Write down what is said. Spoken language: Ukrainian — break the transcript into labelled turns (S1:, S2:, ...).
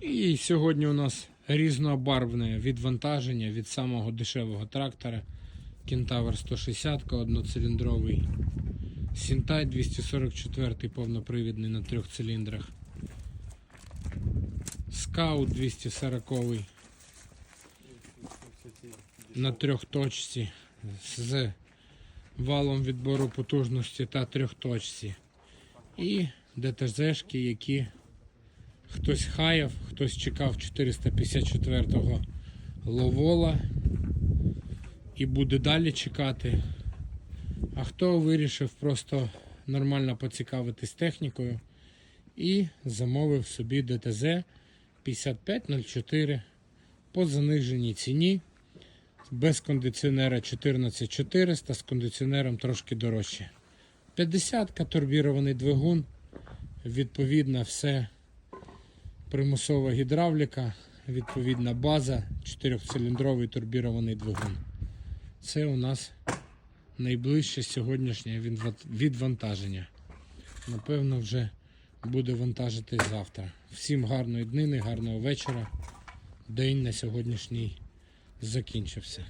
S1: І сьогодні у нас різнобарвне відвантаження від самого дешевого трактора Кентавр 160 одноциліндровий. Сінтай 244 повнопривідний на трьох циліндрах. Скаут 240 на трьохточці з валом відбору потужності та трьохточці. І ДТЗшки, які хтось хаяв, хтось чекав 454-го ловола і буде далі чекати. А хто вирішив просто нормально поцікавитись технікою і замовив собі ДТЗ 5504 по заниженій ціні. Без кондиціонера 14400, з кондиціонером трошки дорожче. 50-ка турбірований двигун. Відповідно, все примусова гідравліка, відповідна база, 4-циліндровий турбірований двигун. Це у нас найближче сьогоднішнє відвантаження. Напевно, вже буде вантажити завтра. Всім гарної днини, гарного вечора. День на сьогоднішній закінчився.